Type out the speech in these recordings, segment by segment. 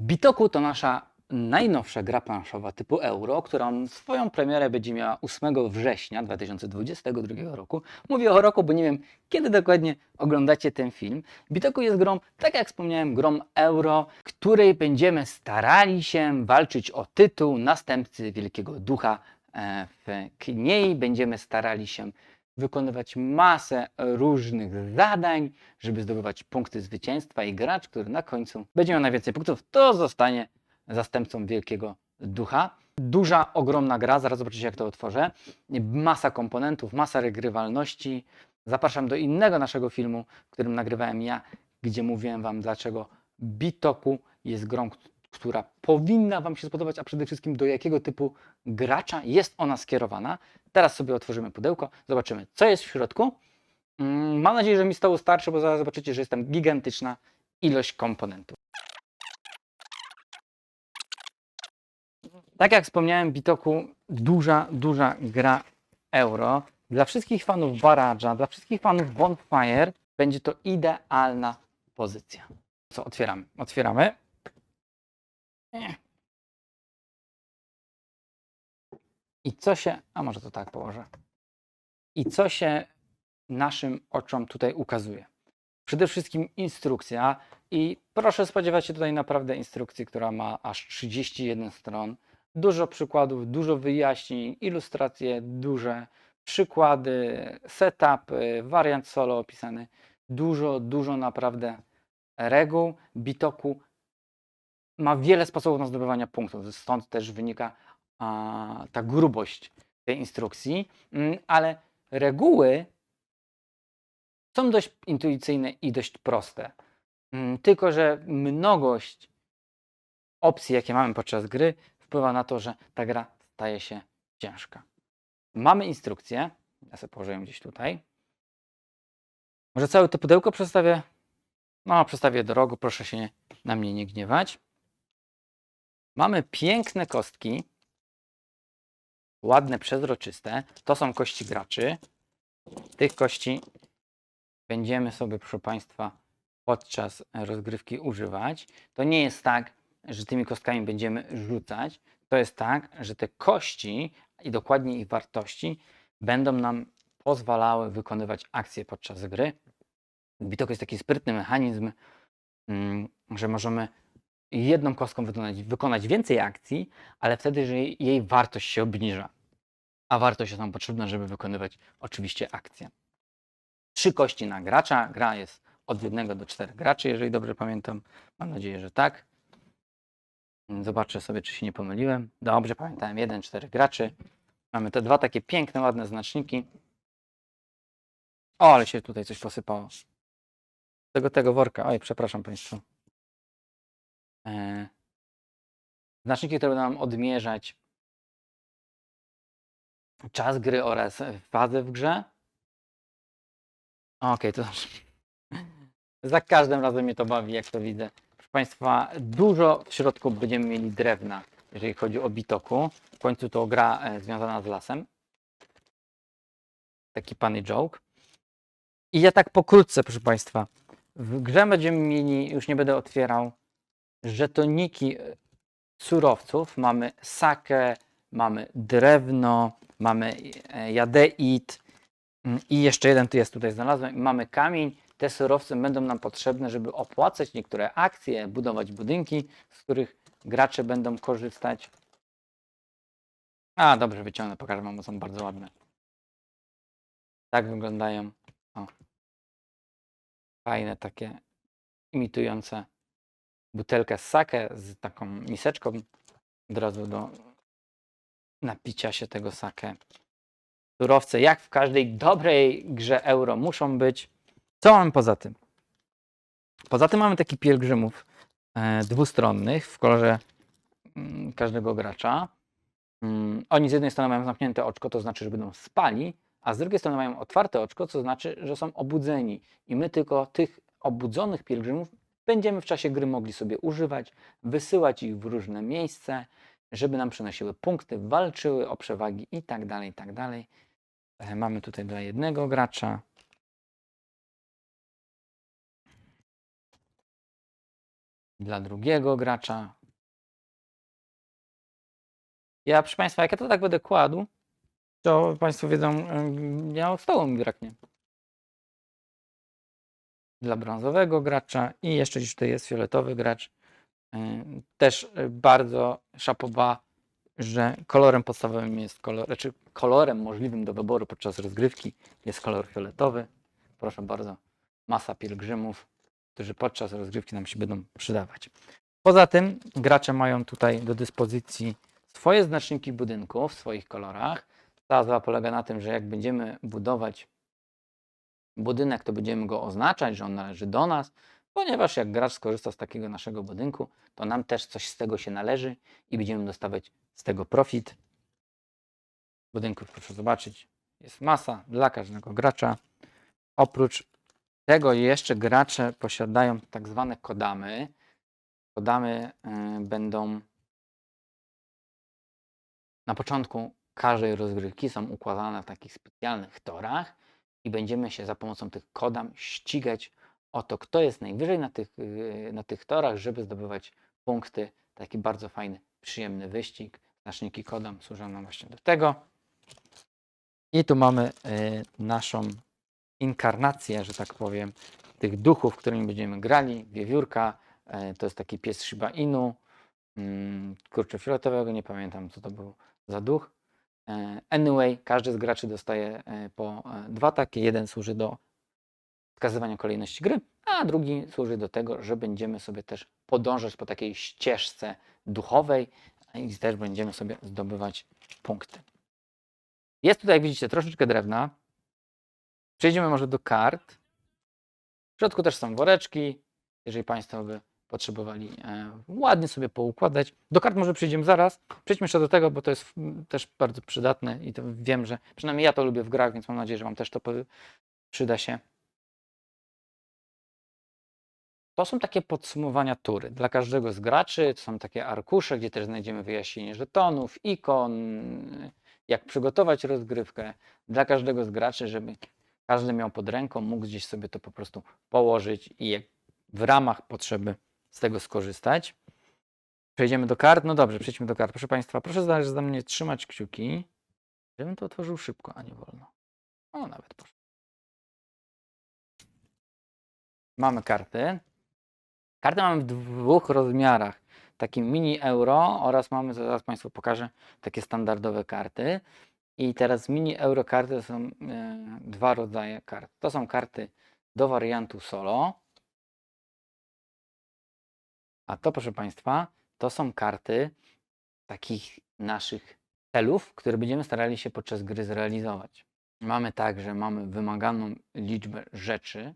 Bitoku to nasza najnowsza gra planszowa typu Euro, która swoją premierę będzie miała 8 września 2022 roku. Mówię o roku, bo nie wiem, kiedy dokładnie oglądacie ten film. Bitoku jest grą, tak jak wspomniałem, grą Euro, której będziemy starali się walczyć o tytuł następcy Wielkiego Ducha. E, W niej będziemy starali się wykonywać masę różnych zadań, żeby zdobywać punkty zwycięstwa i gracz, który na końcu będzie miał najwięcej punktów, to zostanie zastępcą Wielkiego Ducha. Duża, ogromna gra, zaraz zobaczycie jak to otworzę. Masa komponentów, masa regrywalności. Zapraszam do innego naszego filmu, którym nagrywałem ja, gdzie mówiłem Wam, dlaczego Bitoku jest grą, która powinna Wam się spodobać, a przede wszystkim do jakiego typu gracza jest ona skierowana. Teraz sobie otworzymy pudełko, zobaczymy, co jest w środku. Mm, Mam nadzieję, że mi stołu starczy, bo zaraz zobaczycie, że jest tam gigantyczna ilość komponentów. Tak jak wspomniałem, Bitoku duża, duża gra euro. Dla wszystkich fanów Baraja, dla wszystkich fanów Bonfire będzie to idealna pozycja. Co, otwieramy? Otwieramy. I co się, a może to tak położę. I co się naszym oczom tutaj ukazuje? Przede wszystkim instrukcja i proszę spodziewać się tutaj naprawdę instrukcji, która ma aż 31 stron. Dużo przykładów, dużo wyjaśnień, ilustracje duże, przykłady, setup, wariant solo opisany. Dużo, dużo naprawdę reguł. Bitoku ma wiele sposobów na zdobywanie punktów, stąd też wynika a, ta grubość tej instrukcji, Mm, ale reguły są dość intuicyjne i dość proste. Mm, Tylko, że mnogość opcji, jakie mamy podczas gry, wpływa na to, że ta gra staje się ciężka. Mamy instrukcję. Ja sobie położę ją gdzieś tutaj. Może całe to pudełko przedstawię? No, przedstawię do rogu, proszę się na mnie nie gniewać. Mamy piękne kostki. Ładne, przezroczyste. To są kości graczy. Tych kości będziemy sobie, proszę Państwa, podczas rozgrywki używać. To nie jest tak, że tymi kostkami będziemy rzucać. To jest tak, że te kości i dokładnie ich wartości będą nam pozwalały wykonywać akcje podczas gry. Bitok jest taki sprytny mechanizm, mm, że możemy jedną kostką wykonać, wykonać więcej akcji, ale wtedy, że jej- wartość się obniża. A wartość jest nam potrzebna, żeby wykonywać oczywiście akcje. Trzy kości na gracza. Gra jest od jednego do czterech graczy, jeżeli dobrze pamiętam. Mam nadzieję, że tak. Zobaczę sobie, czy się nie pomyliłem. Dobrze pamiętałem. Jeden, czterech graczy. Mamy te dwa takie piękne, ładne znaczniki. O, ale się tutaj coś posypało. Z tego, tego worka. Oj, przepraszam Państwa. E, Znaczniki, które będą nam odmierzać czas gry oraz fazę w grze. Okej, to za każdym razem mnie to bawi, jak to widzę. Proszę Państwa, dużo w środku będziemy mieli drewna, jeżeli chodzi o bitoku. W końcu to gra e, związana z lasem. Taki funny joke. I ja tak pokrótce, proszę Państwa. W grze będziemy mieli, już nie będę otwierał, żetoniki e, surowców. Mamy sakę, mamy drewno, mamy e, jadeit mm, i jeszcze jeden tu jest, tutaj znalazłem. Mamy kamień. Te surowce będą nam potrzebne, żeby opłacać niektóre akcje, budować budynki, z których gracze będą korzystać. A, dobrze, wyciągnę, pokażę wam, bo są bardzo ładne. Tak wyglądają. O. Fajne takie imitujące butelkę z sake z taką miseczką od razu do napicia się tego sake. Surowce, jak w każdej dobrej grze euro, muszą być. Co mamy poza tym? Poza tym mamy taki pielgrzymów e, dwustronnych w kolorze mm, każdego gracza. Mm, oni z jednej strony mają zamknięte oczko, to znaczy, że będą spali, a z drugiej strony mają otwarte oczko, co znaczy, że są obudzeni. I my tylko tych obudzonych pielgrzymów będziemy w czasie gry mogli sobie używać, wysyłać ich w różne miejsca, żeby nam przynosiły punkty, walczyły o przewagi i tak dalej, i tak dalej. E, Mamy tutaj dla jednego gracza. dla drugiego gracza. Ja, proszę Państwa, jak ja to tak będę kładł, to Państwo wiedzą, ja stołu mi braknie. Dla brązowego gracza i jeszcze gdzieś tutaj jest fioletowy gracz. Ym, Też y, bardzo szapoba, że kolorem podstawowym jest kolor, znaczy kolorem możliwym do wyboru podczas rozgrywki jest kolor fioletowy. Proszę bardzo, masa pielgrzymów, którzy podczas rozgrywki nam się będą przydawać. Poza tym gracze mają tutaj do dyspozycji swoje znaczniki budynku w swoich kolorach. Ta zabawa polega na tym, że jak będziemy budować budynek, to będziemy go oznaczać, że on należy do nas, ponieważ jak gracz skorzysta z takiego naszego budynku, to nam też coś z tego się należy i będziemy dostawać z tego profit. Budynków proszę zobaczyć, jest masa dla każdego gracza. Oprócz tego jeszcze gracze posiadają tak zwane kodamy. Kodamy y, będą na początku każdej rozgrywki są układane w takich specjalnych torach i będziemy się za pomocą tych kodam ścigać o to, kto jest najwyżej na tych, y, na tych torach, żeby zdobywać punkty. Taki bardzo fajny, przyjemny wyścig. Znaczniki kodam służą nam właśnie do tego. I tu mamy y, naszą inkarnację, że tak powiem, tych duchów, którymi będziemy grali. Wiewiórka, y, to jest taki pies Shiba Inu. Mm, Kurczę, fioletowego, nie pamiętam co to był za duch. E, Anyway, każdy z graczy dostaje e, po e, dwa takie. Jeden służy do wskazywania kolejności gry, a drugi służy do tego, że będziemy sobie też podążać po takiej ścieżce duchowej i też będziemy sobie zdobywać punkty. Jest tutaj, jak widzicie, troszeczkę drewna. Przejdziemy może do kart. W środku też są woreczki, jeżeli Państwo by potrzebowali e, ładnie sobie poukładać. Do kart może przejdziemy zaraz. Przejdźmy jeszcze do tego, bo to jest też bardzo przydatne i to wiem, że przynajmniej ja to lubię w grach, więc mam nadzieję, że Wam też to przyda się. To są takie podsumowania tury dla każdego z graczy. To są takie arkusze, gdzie też znajdziemy wyjaśnienie żetonów, ikon, jak przygotować rozgrywkę dla każdego z graczy, żeby każdy miał pod ręką, mógł gdzieś sobie to po prostu położyć i w ramach potrzeby z tego skorzystać. Przejdziemy do kart. No dobrze, przejdźmy do kart. Proszę Państwa, proszę za, mnie trzymać kciuki, żebym to otworzył szybko, a nie wolno. O, nawet poszło. Mamy karty. Karty mamy w dwóch rozmiarach. Takim mini euro oraz mamy, zaraz Państwu pokażę, takie standardowe karty. I teraz mini euro karty to są e, dwa rodzaje kart. To są karty do wariantu solo. A to, proszę Państwa, to są karty takich naszych celów, które będziemy starali się podczas gry zrealizować. Mamy tak, że mamy wymaganą liczbę rzeczy,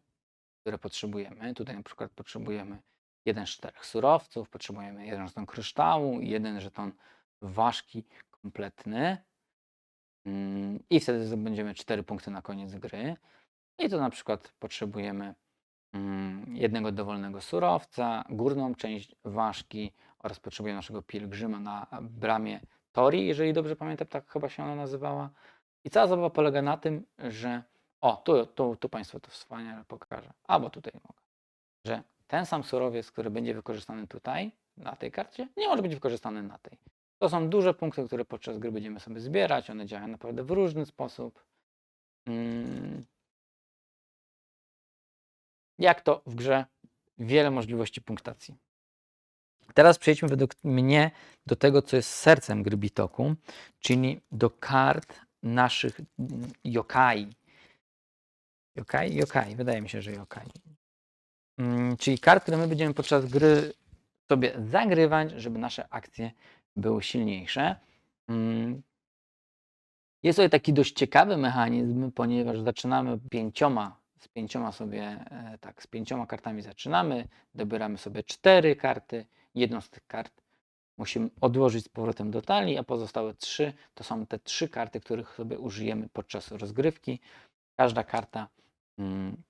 które potrzebujemy. Tutaj na przykład potrzebujemy jeden z czterech surowców, potrzebujemy jeden żeton kryształu, jeden żeton ważki kompletny. Mm, I wtedy zdobędziemy 4 punkty na koniec gry. I tu na przykład potrzebujemy mm, jednego dowolnego surowca, górną część ważki oraz potrzebujemy naszego pielgrzyma na bramie Tori, jeżeli dobrze pamiętam, tak chyba się ona nazywała. I cała zabawa polega na tym, że o, tu, tu, tu Państwu to wspaniale pokażę, albo tutaj mogę, że ten sam surowiec, który będzie wykorzystany tutaj, na tej karcie, nie może być wykorzystany na tej. To są duże punkty, które podczas gry będziemy sobie zbierać. One działają naprawdę w różny sposób. Mm. Jak to w grze? Wiele możliwości punktacji. Teraz przejdźmy według mnie do tego, co jest sercem gry Bitoku, czyli do kart naszych yokai. Yokai? Yokai, wydaje mi się, że yokai. Mm, Czyli kart, które my będziemy podczas gry sobie zagrywać, żeby nasze akcje były silniejsze. Mm. Jest tutaj taki dość ciekawy mechanizm, ponieważ zaczynamy pięcioma, z pięcioma sobie, e, tak, z pięcioma kartami zaczynamy, dobieramy sobie cztery karty, jedną z tych kart musimy odłożyć z powrotem do talii, a pozostałe trzy to są te trzy karty, których sobie użyjemy podczas rozgrywki. Każda karta mm,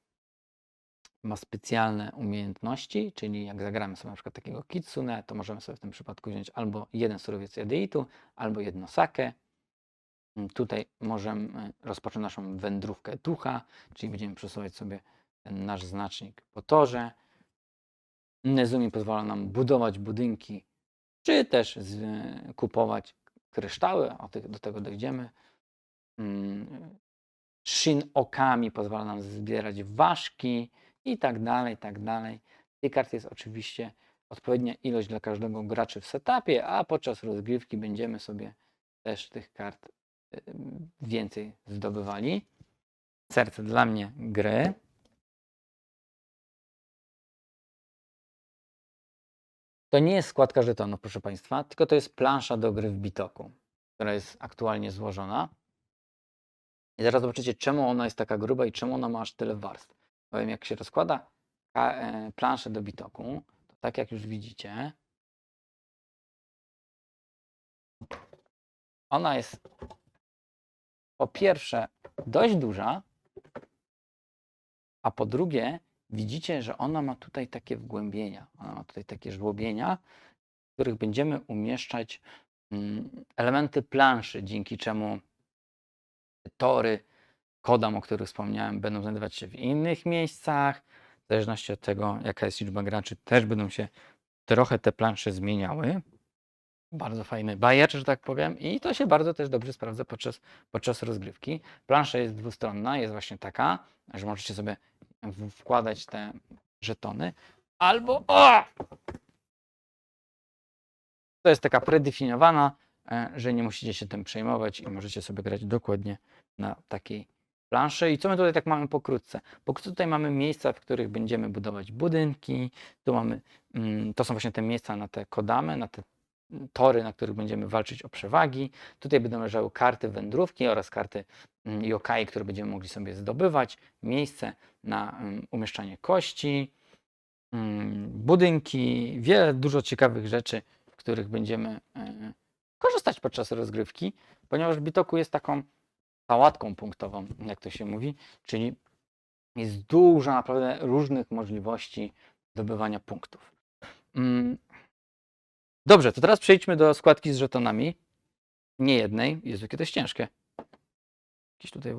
ma specjalne umiejętności, czyli jak zagramy sobie na przykład takiego kitsune, to możemy sobie w tym przypadku wziąć albo jeden surowiec jadeitu, albo jedno sake. Mm, Tutaj możemy rozpocząć naszą wędrówkę ducha, czyli będziemy przesuwać sobie ten nasz znacznik po torze. Nezumi pozwala nam budować budynki, czy też z, kupować kryształy, do tego dojdziemy. Mm, Shin Okami pozwala nam zbierać ważki i tak dalej, i tak dalej. Tych kart jest oczywiście odpowiednia ilość dla każdego graczy w setupie, a podczas rozgrywki będziemy sobie też tych kart więcej zdobywali. Serce dla mnie gry. To nie jest składka żetonów, proszę Państwa, tylko to jest plansza do gry w Bitoku, która jest aktualnie złożona. I zaraz zobaczycie, czemu ona jest taka gruba i czemu ona ma aż tyle warstw. Powiem, jak się rozkłada e, planszę do Bitoku, to tak jak już widzicie, ona jest po pierwsze dość duża, a po drugie widzicie, że ona ma tutaj takie wgłębienia, ona ma tutaj takie żłobienia, w których będziemy umieszczać mm, elementy planszy, dzięki czemu tory, kodam, o których wspomniałem, będą znajdować się w innych miejscach. W zależności od tego, jaka jest liczba graczy, też będą się trochę te plansze zmieniały. Bardzo fajny bajer, że tak powiem, i to się bardzo też dobrze sprawdza podczas, podczas rozgrywki. Plansza jest dwustronna, jest właśnie taka, że możecie sobie wkładać te żetony, albo o! to jest taka predefiniowana, e, że nie musicie się tym przejmować i możecie sobie grać dokładnie na takiej planszy. I co my tutaj tak mamy pokrótce? Pokrótce tutaj mamy miejsca, w których będziemy budować budynki. Tu mamy, mm, to są właśnie te miejsca na te kodamy, na te tory, na których będziemy walczyć o przewagi. Tutaj będą leżały karty wędrówki oraz karty mm, yokai, które będziemy mogli sobie zdobywać. Miejsce na mm, umieszczanie kości, mm, budynki, wiele, dużo ciekawych rzeczy, w których będziemy e, korzystać podczas rozgrywki, ponieważ Bitoku jest taką sałatką punktową, jak to się mówi, czyli jest dużo naprawdę różnych możliwości zdobywania punktów. Dobrze, to teraz przejdźmy do składki z żetonami. Nie jednej. Jezu, jakie to ciężkie. Jakieś tutaj...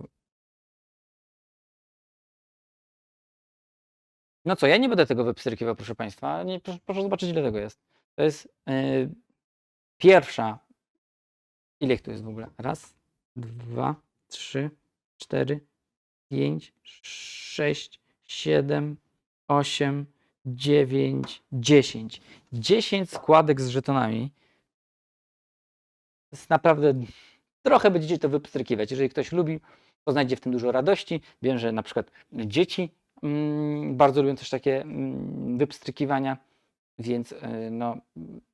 No co, ja nie będę tego wypstrykiwał, proszę Państwa. Nie, proszę, proszę zobaczyć, ile tego jest. To jest yy, pierwsza. Ile tu jest w ogóle? Raz, dwa, trzy, cztery, pięć, sześć, siedem, osiem, dziewięć, dziesięć. Dziesięć składek z żetonami. To jest naprawdę. Trochę będziecie to wypstrykiwać. Jeżeli ktoś lubi, to znajdzie w tym dużo radości. Wiem, że na przykład dzieci mm, bardzo lubią też takie mm, wypstrykiwania, więc y, no,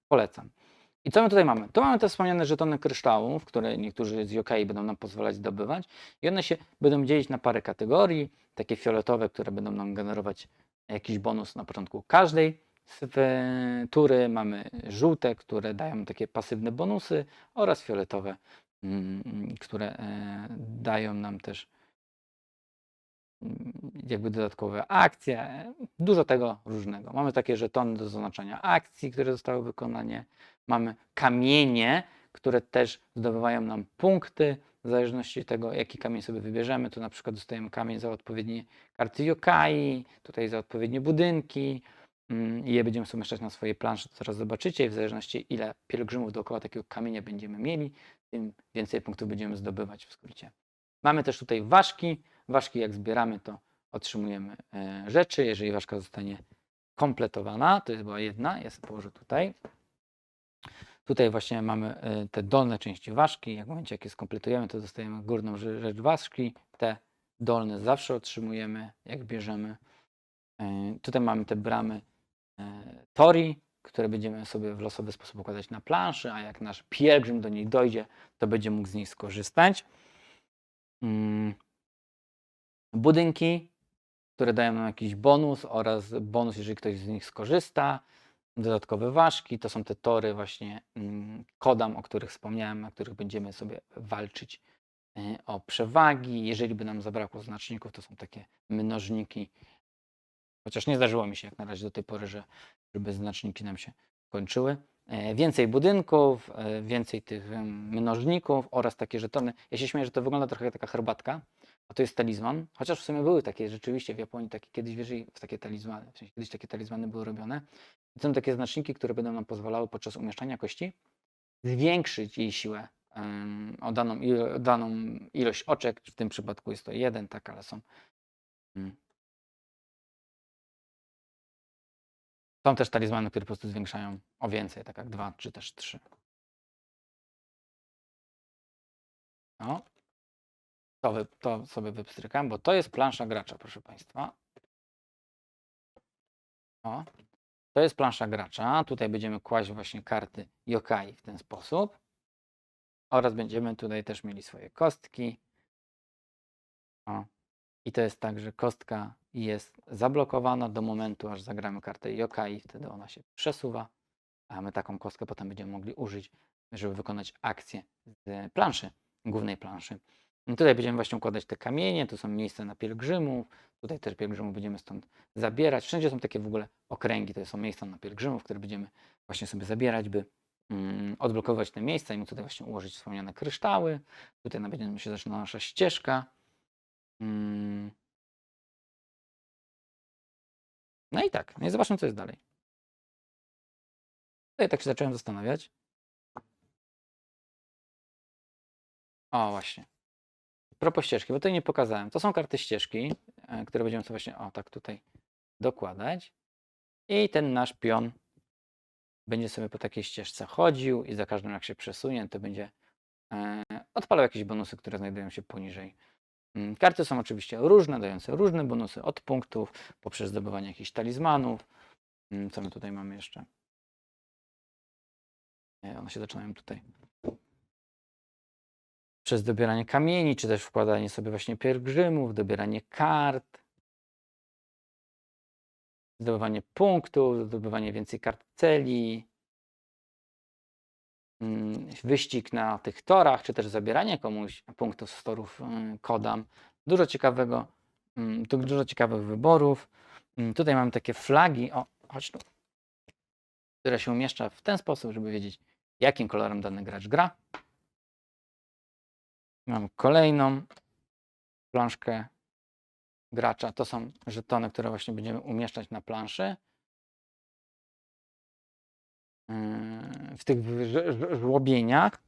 polecam. I co my tutaj mamy? Tu mamy te wspomniane żetony kryształów, które niektórzy z yokai będą nam pozwalać zdobywać. I one się będą dzielić na parę kategorii. Takie fioletowe, które będą nam generować jakiś bonus na początku każdej tury. Mamy żółte, które dają takie pasywne bonusy oraz fioletowe, mm, które e, dają nam też mm, jakby dodatkowe akcje, dużo tego różnego. Mamy takie żetony do zaznaczania akcji, które zostały wykonane. Mamy kamienie, które też zdobywają nam punkty w zależności od tego, jaki kamień sobie wybierzemy. Tu na przykład dostajemy kamień za odpowiednie karty yokai, tutaj za odpowiednie budynki mm, i je będziemy umieszczać na swojej planszy, to zaraz zobaczycie w zależności ile pielgrzymów dookoła takiego kamienia będziemy mieli, tym więcej punktów będziemy zdobywać w skrócie. Mamy też tutaj ważki. Ważki jak zbieramy, to otrzymujemy e, rzeczy. Jeżeli ważka zostanie kompletowana, to jest była jedna, ja sobie położę tutaj. Tutaj właśnie mamy e, te dolne części ważki. Jak w momencie, jak je skompletujemy, to dostajemy górną rze- rzecz ważki. Te dolne zawsze otrzymujemy, jak bierzemy. E, Tutaj mamy te bramy e, Tori, które będziemy sobie w losowy sposób układać na planszy, a jak nasz pielgrzym do niej dojdzie, to będzie mógł z niej skorzystać. Mm. Budynki, które dają nam jakiś bonus oraz bonus, jeżeli ktoś z nich skorzysta. Dodatkowe ważki, to są te tory właśnie mm, kodam, o których wspomniałem, na których będziemy sobie walczyć e, o przewagi. Jeżeli by nam zabrakło znaczników, to są takie mnożniki. Chociaż nie zdarzyło mi się jak na razie do tej pory, że, żeby znaczniki nam się kończyły. E, Więcej budynków, e, więcej tych mnożników oraz takie żetony. Ja się śmieję, że to wygląda trochę jak taka herbatka, a to jest talizman, chociaż w sumie były takie rzeczywiście w Japonii takie kiedyś wierzyli w takie talizmany, w sensie kiedyś takie talizmany były robione. I są takie znaczniki, które będą nam pozwalały podczas umieszczania kości zwiększyć jej siłę em, o daną, daną ilość oczek. W tym przypadku jest to jeden, tak, ale są. mm. Są też talizmany, które po prostu zwiększają o więcej, tak jak dwa, czy też trzy. No. To, to sobie wypstrykam, bo to jest plansza gracza, proszę Państwa. O. To jest plansza gracza. Tutaj będziemy kłaść właśnie karty yokai w ten sposób. Oraz będziemy tutaj też mieli swoje kostki. O. I to jest tak, że kostka jest zablokowana do momentu, aż zagramy kartę yokai. Wtedy ona się przesuwa. A my taką kostkę potem będziemy mogli użyć, żeby wykonać akcję z planszy, głównej planszy. I tutaj będziemy właśnie układać te kamienie, to są miejsca na pielgrzymów. Tutaj też pielgrzymów będziemy stąd zabierać. Wszędzie są takie w ogóle okręgi, to są miejsca na pielgrzymów, które będziemy właśnie sobie zabierać, by mm, odblokować te miejsca i móc tutaj właśnie ułożyć wspomniane kryształy. Tutaj będzie się zaczyna nasza ścieżka. Mm. No i tak, no i zobaczmy, co jest dalej. Tutaj tak się zacząłem zastanawiać. O, właśnie. Propos ścieżki, bo tutaj nie pokazałem. To są karty ścieżki, e, które będziemy sobie właśnie, o tak tutaj dokładać. I ten nasz pion będzie sobie po takiej ścieżce chodził i za każdym jak się przesunie, to będzie e, odpalał jakieś bonusy, które znajdują się poniżej. Mm, Karty są oczywiście różne, dające różne bonusy od punktów, poprzez zdobywanie jakichś talizmanów. Mm, Co my tutaj mamy jeszcze? Nie, one się zaczynają tutaj. Przez dobieranie kamieni, czy też wkładanie sobie właśnie pielgrzymów, dobieranie kart, zdobywanie punktów, zdobywanie więcej kart celi, mm, wyścig na tych torach, czy też zabieranie komuś punktów z torów y, kodam. Dużo ciekawego, mm, dużo ciekawych wyborów. Mm, Tutaj mamy takie flagi, o, chodź tu, które się umieszcza w ten sposób, żeby wiedzieć, jakim kolorem dany gracz gra. Mam kolejną planszkę gracza. To są żetony, które właśnie będziemy umieszczać na planszy. Yy, W tych żłobieniach.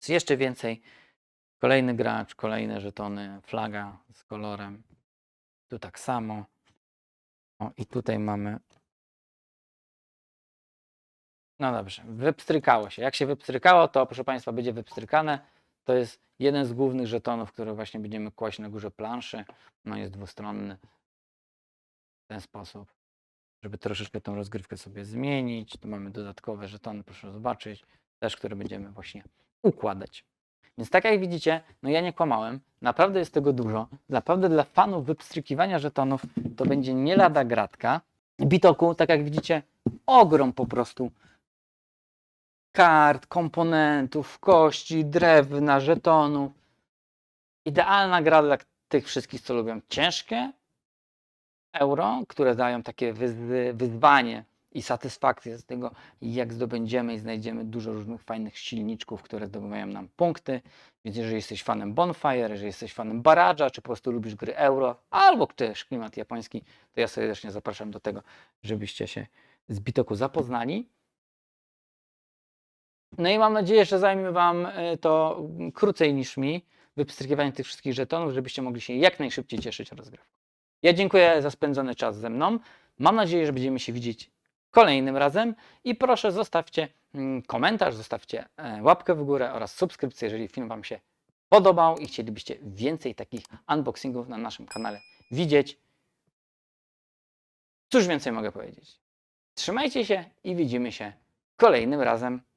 Jest jeszcze więcej. Kolejny gracz, kolejne żetony, flaga z kolorem. Tu tak samo. O, i tutaj mamy. No dobrze, wypstrykało się. Jak się wypstrykało, to proszę Państwa, będzie wypstrykane. To jest jeden z głównych żetonów, które właśnie będziemy kłaść na górze planszy. No jest dwustronny w ten sposób, żeby troszeczkę tą rozgrywkę sobie zmienić. Tu mamy dodatkowe żetony, proszę zobaczyć, też które będziemy właśnie układać. Więc tak jak widzicie, no ja nie kłamałem, naprawdę jest tego dużo. Naprawdę dla fanów wypstrykiwania żetonów to będzie nie lada gratka. Bitoku, tak jak widzicie, ogrom po prostu kart, komponentów, kości, drewna, żetonów. Idealna gra dla tych wszystkich, co lubią ciężkie euro, które dają takie wyz- wyzwanie i satysfakcję z tego, jak zdobędziemy i znajdziemy dużo różnych fajnych silniczków, które zdobywają nam punkty. Więc jeżeli jesteś fanem Bonfire, jeżeli jesteś fanem Baradża, czy po prostu lubisz gry euro, albo też klimat japoński, to ja serdecznie zapraszam do tego, żebyście się z Bitoku zapoznali. No i mam nadzieję, że zajmie Wam y, to krócej niż mi, wypstrykiwanie tych wszystkich żetonów, żebyście mogli się jak najszybciej cieszyć rozgrywką. Ja dziękuję za spędzony czas ze mną. Mam nadzieję, że będziemy się widzieć kolejnym razem i proszę zostawcie mm, komentarz, zostawcie e, łapkę w górę oraz subskrypcję, jeżeli film Wam się podobał i chcielibyście więcej takich unboxingów na naszym kanale widzieć. Cóż więcej mogę powiedzieć? Trzymajcie się i widzimy się kolejnym razem.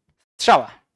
Strzała!